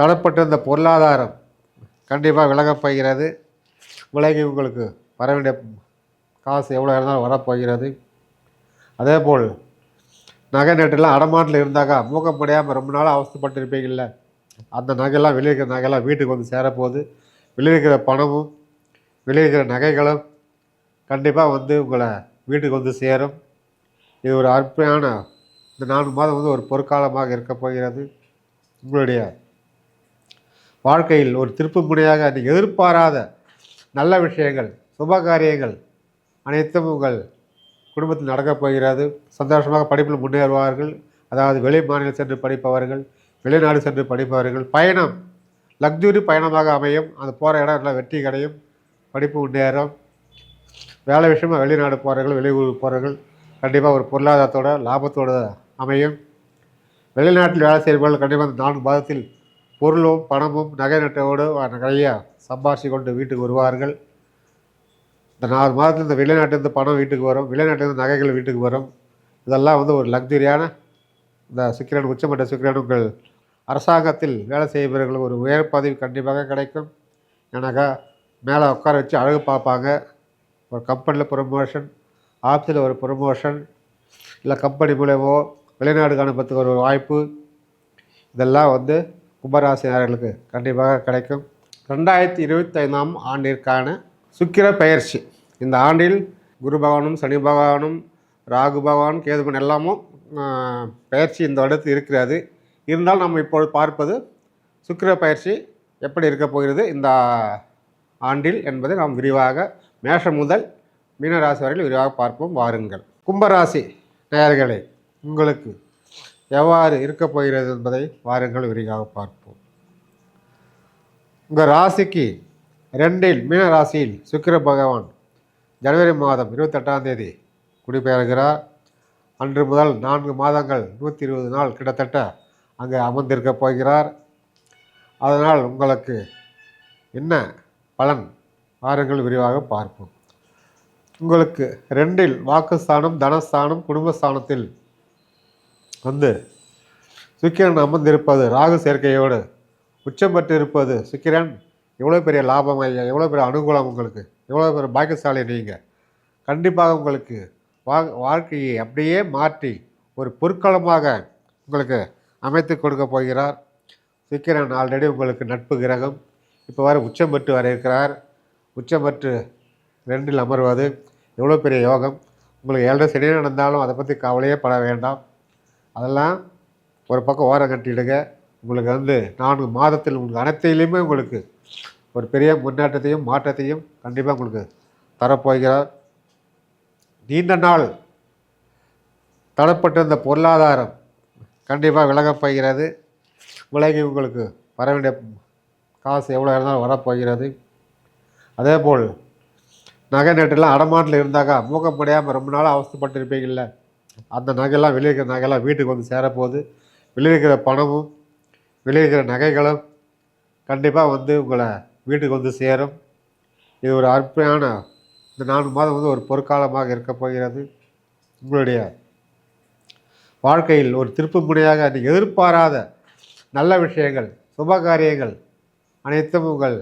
தடப்பட்டிருந்த பொருளாதாரம் கண்டிப்பாக விலகப் போகிறது. விலகி உங்களுக்கு வர வேண்டிய காசு எவ்வளோ இருந்தாலும் வரப்போகிறது. அதேபோல் நகை நட்டுலாம் அடமாட்டில் இருந்தாக்கா மூக்க முடியாமல் ரொம்ப நாளாக அவஸ்தைப்பட்டு இருப்பீங்கள்ல அந்த நகையெல்லாம் வெளியே இருக்கிற நகையெல்லாம் வீட்டுக்கு வந்து சேரப்போகுது. வெளியே இருக்கிற பணமும் வெளியே இருக்கிற நகைகளும் கண்டிப்பாக வந்து உங்களை வீட்டுக்கு வந்து சேரும். இது ஒரு அற்புதமான இந்த நான்கு மாதம் வந்து ஒரு பொற்காலமாக இருக்க போகிறது. உங்களுடைய வாழ்க்கையில் ஒரு திருப்பு முனையாக நீங்கள் எதிர்பாராத நல்ல விஷயங்கள் சுப காரியங்கள் அனைத்தும் உங்கள் குடும்பத்தில் நடக்கப் போகிறது. சந்தோஷமாக படிப்பில் முன்னேறுவார்கள். அதாவது வெளி மாநிலம் சென்று படிப்பவர்கள் வெளிநாடு சென்று படிப்பவர்கள் பயணம் லக்ஸுரி பயணமாக அமையும். அது போகிற இடம் நல்லா வெற்றி கிடையும் படிப்பு முன்னேறும். வேலை விஷயமா வெளிநாடு போகிறவர்கள் வெளியூர் போகிறவர்கள் கண்டிப்பாக ஒரு பொருளாதாரத்தோட லாபத்தோட அமையும். வெளிநாட்டில் வேலை செய்பவர்கள் கண்டிப்பாக அந்த நான்கு மாதத்தில் பொருளும் பணமும் நகை நட்டோடு நிறையா சம்பாரிச்சு கொண்டு வீட்டுக்கு வருவார்கள். இந்த நாலு மாதத்தில் இந்த வெளிநாட்டிலேருந்து பணம் வீட்டுக்கு வரும் வெளிநாட்டிலேருந்து நகைகள் வீட்டுக்கு வரும். இதெல்லாம் வந்து ஒரு லக்ஸரியான இந்த சுக்கிரன் உச்சமட்ட சுக்கிரன் உங்கள் அரசாங்கத்தில் வேலை செய்பவர்களுக்கு ஒரு உயர் பதவி கண்டிப்பாக கிடைக்கும். ஏன்னாக்கா மேலே உட்கார வச்சு அழகு பார்ப்பாங்க. ஒரு கம்பெனியில் ப்ரொமோஷன் ஆஃபீஸில் ஒரு ப்ரொமோஷன் இல்லை கம்பெனி மூலயமோ வெளிநாடு அனுப்பத்துக்கு ஒரு வாய்ப்பு. இதெல்லாம் வந்து கும்பராசினியர்களுக்கு கண்டிப்பாக கிடைக்கும். ரெண்டாயிரத்தி இருபத்தைந்தாம் ஆண்டிற்கான சுக்கிர பயிற்சி இந்த ஆண்டில் குரு பகவானும் சனி பகவானும் ராகு பகவான் கேதுபன் எல்லாமும் பயிற்சி இந்த வருடத்தில் இருக்கிறது. இருந்தால் நம்ம இப்போது பார்ப்பது சுக்கிர பயிற்சி எப்படி இருக்க போகிறது இந்த ஆண்டில் என்பதை நாம் விரிவாக மேஷம் முதல் மீனராசி வரையில் விரிவாக பார்ப்போம். வாருங்கள். கும்பராசி நேயர்களே உங்களுக்கு எவ்வாறு இருக்கப் போகிறது என்பதை வாருங்கள் விரிவாக பார்ப்போம். உங்கள் ராசிக்கு ரெண்டில் மீன ராசியில் சுக்கிர பகவான் ஜனவரி மாதம் இருபத்தெட்டாம் தேதி குடிபெயர்கிறார். அன்று முதல் நான்கு மாதங்கள் நூற்றி இருபது நாள் கிட்டத்தட்ட அங்கே அமர்ந்திருக்க போகிறார். அதனால் உங்களுக்கு என்ன பலன்? வாருங்கள் விரிவாக பார்ப்போம். உங்களுக்கு ரெண்டில் வாக்குஸ்தானம் தனஸ்தானம் குடும்பஸ்தானத்தில் வந்து சுக்கிரன் அமர்ந்திருப்பது ராகு சேர்க்கையோடு உச்சம் பெற்று இருப்பது சுக்கிரன். எவ்வளோ பெரிய லாபம் ஐயா எவ்வளோ பெரிய அனுகூலம் உங்களுக்கு எவ்வளோ பெரிய பாக்கியசாலி நீங்கள் கண்டிப்பாக உங்களுக்கு வா வாழ்க்கையை அப்படியே மாற்றி ஒரு பொற்களமாக உங்களுக்கு அமைத்து கொடுக்க போகிறார். சுக்கிரன் ஆல்ரெடி உங்களுக்கு நட்பு கிரகம். இப்போ வர உச்சம் பெற்று வர இருக்கிறார். உச்சம் பெற்று ரெண்டில் அமர்வது எவ்வளோ பெரிய யோகம். உங்களுக்கு ஏழரை சனி நடந்தாலும் அதை பற்றி கவலையே பட வேண்டாம். அதெல்லாம் ஒரு பக்கம் ஓரம் கட்டிடுங்க உங்களுக்கு வந்து நான்கு மாதத்தில் உங்களுக்கு அனைத்திலையுமே உங்களுக்கு ஒரு பெரிய முன்னேற்றத்தையும் மாற்றத்தையும் கண்டிப்பாக உங்களுக்கு தரப்போகிறார். நீண்ட நாள் தடப்பட்டிருந்த பொருளாதாரம் கண்டிப்பாக விலகப் போகிறது. விலகி உங்களுக்கு வர வேண்டிய காசு எவ்வளோ இருந்தாலும் வரப்போகிறது. அதே போல் நகை நட்டுலாம் அடமாட்டில் இருந்தாக்கா மூக்க முடியாமல் ரொம்ப நாளாக அவஸ்தைப்பட்டு இருப்பீங்கள்ல அந்த நகையெல்லாம் வெளியே இருக்கிற நகையெல்லாம் வீட்டுக்கு வந்து சேரப்போகுது. வெளியே இருக்கிற பணமும் வெளியே இருக்கிற நகைகளும் கண்டிப்பாக வந்து உங்களை வீட்டுக்கு வந்து சேரும். இது ஒரு அற்புதமான இந்த நான்கு மாதம் வந்து ஒரு பொற்காலமாக இருக்க போகிறது. உங்களுடைய வாழ்க்கையில் ஒரு திருப்பு முனையாக நீங்கள் எதிர்பாராத நல்ல விஷயங்கள் சுப காரியங்கள் அனைத்தும் உங்கள்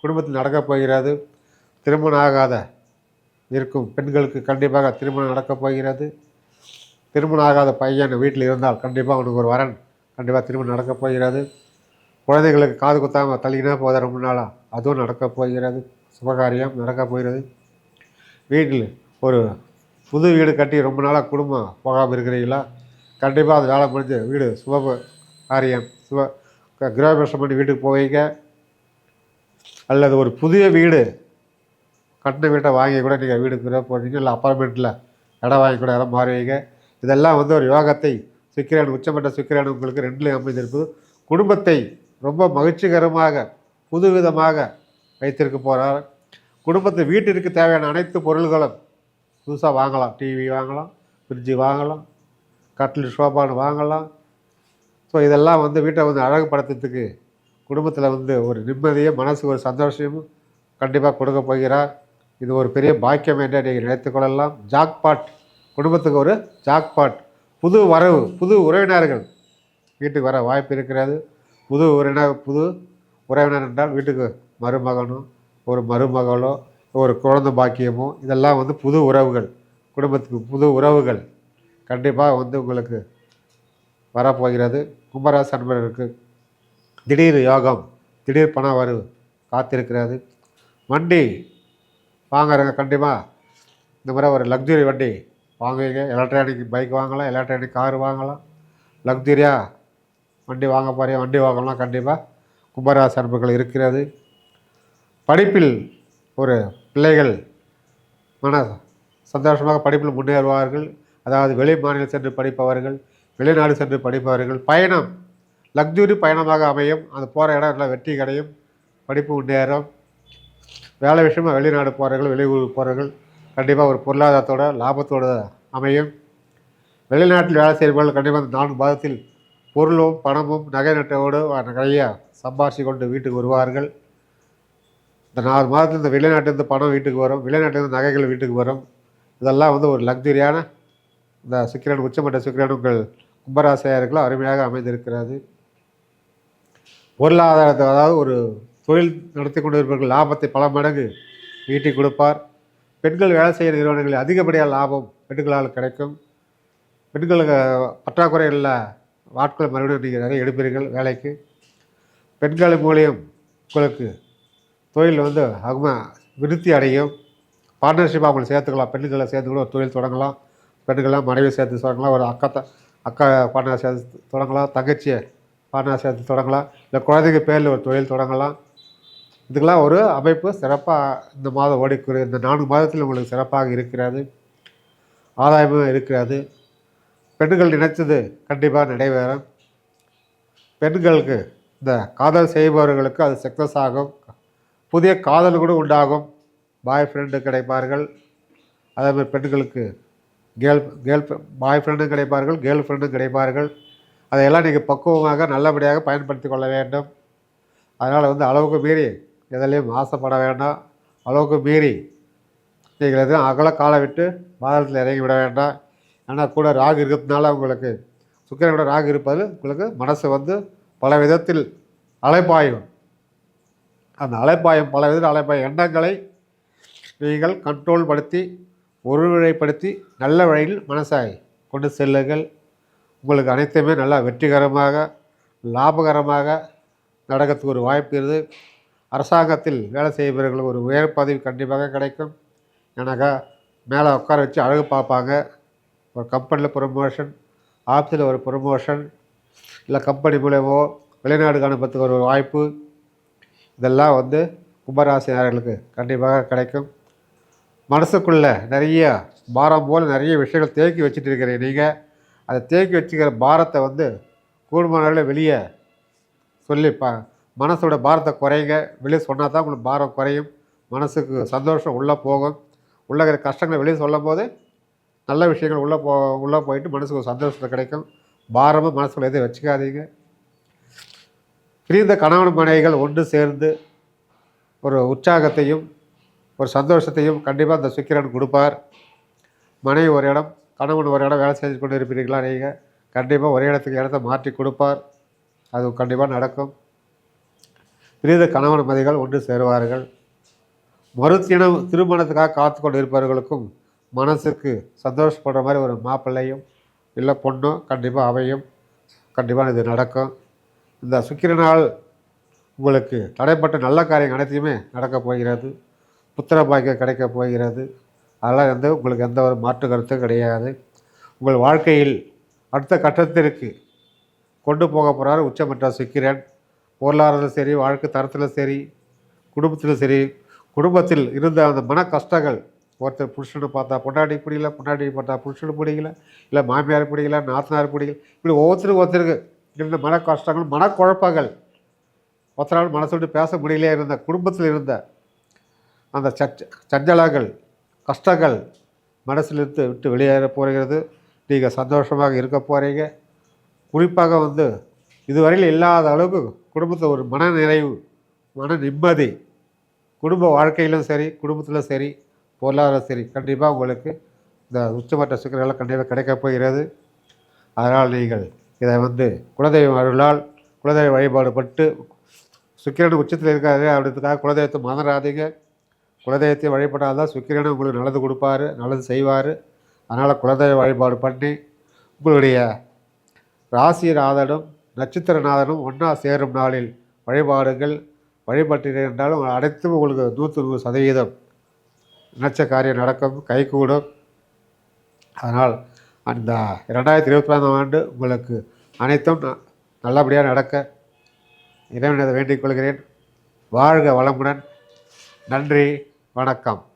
குடும்பத்தில் நடக்கப் போகிறது. திருமணம் ஆகாத இருக்கும் பெண்களுக்கு கண்டிப்பாக திருமணம் நடக்கப் போகிறது. திருமணம் ஆகாத பையன் வீட்டில் இருந்தால் கண்டிப்பாக அவனுக்கு ஒரு வரன். கண்டிப்பாக திருமணம் நடக்கப் போகிறது. குழந்தைகளுக்கு காது குத்தாமல் தள்ளினா போத ரொம்ப நாளாக அதுவும் நடக்கப் போகிறது. சுபகாரியம் நடக்கப் போகிறது. வீட்டில் ஒரு புது வீடு கட்டி ரொம்ப நாளாக குடும்பம் போகாமல் இருக்கிறீங்களா? கண்டிப்பாக அது வேலை முடிஞ்சு வீடு சுப காரியம் சுப க- பண்ணி வீட்டுக்கு போவீங்க. அல்லது ஒரு புதிய வீடு கட்டின வீட்டை வாங்கி கூட நீங்கள் வீடு கிரக போடுறீங்க இல்லை அப்பார்ட்மெண்ட்டில் இடம் வாங்கி கூட இடம் மாறுவீங்க. இதெல்லாம் வந்து ஒரு யோகத்தை சுக்கிரன் உச்சமட்ட சுக்கிரன் உங்களுக்கு ரெண்டுலையும் அமைந்திருப்பது. குடும்பத்தை ரொம்ப மகிழ்ச்சிகரமாக புதுவிதமாக வைத்திருக்க போகிறார் குடும்பத்தை வீட்டிற்கு தேவையான அனைத்து பொருள்களும் புதுசாக வாங்கலாம். டிவி வாங்கலாம் ஃப்ரிட்ஜு வாங்கலாம் கட்டில் சோபான்னு வாங்கலாம். ஸோ இதெல்லாம் வந்து வீட்டை வந்து அழகுபடுத்துறதுக்கு குடும்பத்தில் வந்து ஒரு நிம்மதியும் மனசுக்கு ஒரு சந்தோஷமும் கண்டிப்பாக கொடுக்க போகிறார். இது ஒரு பெரிய பாக்கியம் என்று நீங்கள் நினைத்துக்கொள்ளலாம் ஜாக்பாட் குடும்பத்துக்கு ஒரு ஜாக்பாட் புது வரவு புது உறவினர்கள். வீட்டுக்கு வர வாய்ப்பு இருக்கிறது. புது உறவினர் புது உறவினர் என்றால் வீட்டுக்கு மருமகனோ ஒரு மருமகளோ ஒரு குழந்தை பாக்கியமோ இதெல்லாம் வந்து புது உறவுகள். குடும்பத்துக்கு புது உறவுகள் கண்டிப்பாக வந்து உங்களுக்கு வரப்போகிறது. கும்பராசி அன்பர்களுக்கு திடீர் யோகம் திடீர் பண வரவு காத்திருக்கிறது. வண்டி வாங்குறவங்க கண்டிப்பாக இந்த மாதிரி ஒரு லக்ஸுரி வண்டி வாங்குவீங்க? எலக்ட்ரானிக் பைக் வாங்கலாம் எலக்ட்ரானிக் கார் வாங்கலாம். லக்ஸரியாக வண்டி வாங்க போகிறீங்க வண்டி வாங்கலாம் கண்டிப்பாக கும்பராசி அன்புகள் இருக்கிறது. படிப்பில் ஒரு பிள்ளைகள் மன சந்தோஷமாக படிப்பில் முன்னேறுவார்கள். அதாவது வெளி மாநிலம் சென்று படிப்பவர்கள் வெளிநாடு சென்று படிப்பவர்கள் பயணம் லக்ஸுரி பயணமாக அமையும். அது போகிற இடம் நல்லா வெற்றி கிடையும் படிப்பு முன்னேறும். வேலை விஷயமாக வெளிநாடு போகிறவர்கள் வெளியூர் போகிறவர்கள் கண்டிப்பாக ஒரு பொருளாதாரத்தோட லாபத்தோட அமையும். வெளிநாட்டில் வேலை செய்பவர்கள் கண்டிப்பாக இந்த நான்கு மாதத்தில் பொருளும் பணமும் நகை நட்டோடு நிறைய சம்பாரித்து கொண்டு வீட்டுக்கு வருவார்கள். இந்த நாலு மாதத்தில் இந்த வெளிநாட்டிலேருந்து பணம் வீட்டுக்கு வரும் வெளிநாட்டிலேருந்து நகைகள் வீட்டுக்கு வரும். இதெல்லாம் வந்து ஒரு லக்ஸுரியான இந்த சுக்கிரன் உச்சமட்ட சுக்கிரன் உங்கள் கும்பராசியாருக்கெல்லாம் அருமையாக அமைந்திருக்கிறது. பொருளாதாரத்தை அதாவது ஒரு தொழில் நடத்தி கொண்டு இருப்பவர்கள் லாபத்தை பல மடங்கு ஈட்டி கொடுப்பார். பெண்கள் வேலை செய்கிற நிறுவனங்களில் அதிகப்படியாக லாபம் பெண்களால் கிடைக்கும். பெண்களுக்கு பற்றாக்குறை உள்ள ஆட்களை மறுபடியும் நீங்கள் நிறைய எடுப்பீர்கள் வேலைக்கு. பெண்கள் மூலியம் உங்களுக்கு தொழில் வந்து அகும விருத்தி அடையும். பார்ட்னர்ஷிப் அவங்களை சேர்த்துக்கலாம். பெண்களை சேர்த்து கூட ஒரு தொழில் தொடங்கலாம். பெண்கள்லாம் மனைவி சேர்த்து தொடங்கலாம். ஒரு அக்கா த அக்கா பார்ட்னர் சேர்த்து தொடங்கலாம். தங்கச்சியை பார்ட்னர் சேர்த்து தொடங்கலாம். இல்லை குழந்தைங்க பேரில் ஒரு தொழில் தொடங்கலாம். இதுக்கெல்லாம் ஒரு அமைப்பு சிறப்பாக இந்த மாதம் ஓடிக்கூடிய இந்த நான்கு மாதத்தில் உங்களுக்கு சிறப்பாக இருக்கிறது. ஆதாயமும் இருக்கிறது. பெண்கள் நினைச்சது கண்டிப்பாக நிறைவேறும். பெண்களுக்கு இந்த காதல் செய்பவர்களுக்கு அது சக்ஸஸ் ஆகும். புதிய காதல் கூட உண்டாகும். பாய் ஃப்ரெண்டு கிடைப்பார்கள். அதே மாதிரி பெண்களுக்கு கேர்ள் கேர்ள் பாய் ஃப்ரெண்டும் கிடைப்பார்கள் கேர்ள் ஃப்ரெண்டும் கிடைப்பார்கள். அதையெல்லாம் நீங்கள் பக்குவமாக நல்லபடியாக பயன்படுத்தி கொள்ள வேண்டும். அதனால் வந்து அளவுக்கு மீறி எதிலையும் ஆசைப்பட வேண்டாம். அளவுக்கு மீறி நீங்கள் எதுவும் அகல காலை விட்டு பாதத்தில் இறங்கி விட வேண்டாம். ஏன்னா கூட ராகு இருக்கிறதுனால உங்களுக்கு சுக்கிரனோட ராகு இருப்பது உங்களுக்கு மனசு வந்து பல விதத்தில் அலைப்பாயும். அந்த அலைப்பாயம் பல விதத்தில் அலைப்பாயும் எண்ணங்களை நீங்கள் கண்ட்ரோல் படுத்தி ஒருநிலைப்படுத்தி நல்ல வழியில் மனசாய் கொண்டு செல்லுங்கள். உங்களுக்கு அனைத்துமே நல்லா வெற்றிகரமாக லாபகரமாக நடக்கிறதுக்கு ஒரு வாய்ப்பு இருக்குது. அரசாங்கத்தில் வேலை செய்பவர்களுக்கு ஒரு உயர் பதவி கண்டிப்பாக கிடைக்கும். ஏன்னாக்கா மேலே உட்கார வச்சு அழகு பார்ப்பாங்க. ஒரு கம்பெனியில் ப்ரொமோஷன் ஆஃபீஸில் ஒரு ப்ரொமோஷன் இல்லை கம்பெனி மூலயமோ வெளிநாடு அனுப்பத்துக்கு ஒரு வாய்ப்பு. இதெல்லாம் வந்து கும்பராசினியர்களுக்கு கண்டிப்பாக கிடைக்கும். மனசுக்குள்ளே நிறைய பாரம் போல் நிறைய விஷயங்கள் தேக்கி வச்சுட்டு இருக்கிறீங்க நீங்கள் அதை தேக்கி வச்சுக்கிற பாரத்தை வந்து கூடுமான வெளியே சொல்லி பா மனசோட பாரத்தை குறைங்க. வெளியே சொன்னால் தான் உங்களுக்கு பாரம் குறையும். மனசுக்கு சந்தோஷம் உள்ளே போகும். உள்ளே இருக்கிற கஷ்டங்களை வெளியே சொல்லும் போது நல்ல விஷயங்கள் உள்ளே போ உள்ளே போயிட்டு மனசுக்கு ஒரு சந்தோஷத்தை கிடைக்கும். பாரமும் மனசுக்குள்ள எதையும் வச்சுக்காதீங்க. பிரிந்த கணவன் மனைவிகள் ஒன்று சேர்ந்து ஒரு உற்சாகத்தையும் ஒரு சந்தோஷத்தையும் கண்டிப்பாக அந்த சுக்கிரன் கொடுப்பார். மனைவி ஒரு இடம் கணவன் ஒரு இடம் வேலை செஞ்சு கொண்டு இருப்பீர்களா நீங்கள் கண்டிப்பாக ஒரே இடத்துக்கு இடத்த மாற்றி கொடுப்பார். அது கண்டிப்பாக நடக்கும். பிரித கணவன் மதிகள் ஒன்று சேருவார்கள். மறுத்தினம் திருமணத்துக்காக காத்து கொண்டு இருப்பவர்களுக்கும் மனசுக்கு சந்தோஷப்படுற மாதிரி ஒரு மாப்பிள்ளையும் இல்லை பொண்ணும் கண்டிப்பாக அமையும். கண்டிப்பாக இது நடக்கும். இந்த சுக்கிரனால் உங்களுக்கு தடைப்பட்ட நல்ல காரியம் அனைத்தையுமே நடக்கப் போகிறது. புத்திர பாக்கியம் கிடைக்கப் போகிறது. அதெல்லாம் வந்து உங்களுக்கு எந்த ஒரு மாற்று கருத்தும் கிடையாது. உங்கள் வாழ்க்கையில் அடுத்த கட்டத்திற்கு கொண்டு போக போகிறார் உச்சமற்ற சுக்கிரன். பொருளாதாரத்தில் சரி வாழ்க்கை தரத்தில் சரி குடும்பத்தில் சரி குடும்பத்தில் இருந்த அந்த மன கஷ்டங்கள் ஒருத்தர் புருஷனை பார்த்தா பொண்டாட்டி பிடிக்கல பொண்டாடி பார்த்தா புருஷனு பிடிக்கல இல்லை மாமியார் பிடிக்கல நாத்தனார் பிடிக்கல இப்படி ஒவ்வொருத்தருக்கு ஒருத்தருக்கு இருந்த மன கஷ்டங்கள் மனக்குழப்பங்கள் ஒருத்தரால் மனசு விட்டு பேச முடியல இருந்த குடும்பத்தில் இருந்த அந்த சச்ச சஞ்சலங்கள் கஷ்டங்கள் மனசிலிருந்து விட்டு வெளியேற போகிறது. நீங்கள் சந்தோஷமாக இருக்க போகிறீங்க குறிப்பாக வந்து இதுவரையில் இல்லாத அளவுக்கு குடும்பத்தை ஒரு மன நிறைவு மன நிம்மதி. குடும்ப வாழ்க்கையிலும் சரி குடும்பத்திலும் சரி பொருளாதாரம் சரி கண்டிப்பாக உங்களுக்கு இந்த உச்சமற்ற சுக்கரெல்லாம் கண்டிப்பாக கிடைக்கப் போகிறது. அதனால் நீங்கள் இதை வந்து குலதெய்வம் அருளால் குலதெய்வ வழிபாடு பட்டு சுக்கிரன் உச்சத்தில் இருக்காரு அப்படின்றதுக்காக குலதெய்வத்தை மறந்துடாதீங்க. குலதெய்வத்தை வழிபடாதான் சுக்கிரனை உங்களுக்கு நல்லது கொடுப்பாரு நல்லது செய்வார். அதனால் குலதெய்வ வழிபாடு பண்ணி உங்களுடைய ராசிநாதனும் நட்சத்திரநாதனும் ஒன்றா சேரும் நாளில் வழிபாடுகள் வழிபட்டீர்கள் என்றாலும் அனைத்தும் உங்களுக்கு நூற்று நூறு சதவீதம். நினச்ச காரியம் நடக்கும் கைகூடும். அதனால் அந்த ரெண்டாயிரத்தி இருபத்தி நான்காம் ஆண்டு உங்களுக்கு அனைத்தும் ந- நல்லபடியாக நடக்க இறைவனதை வேண்டிக் கொள்கிறேன். வாழ்க வளமுடன். நன்றி வணக்கம்.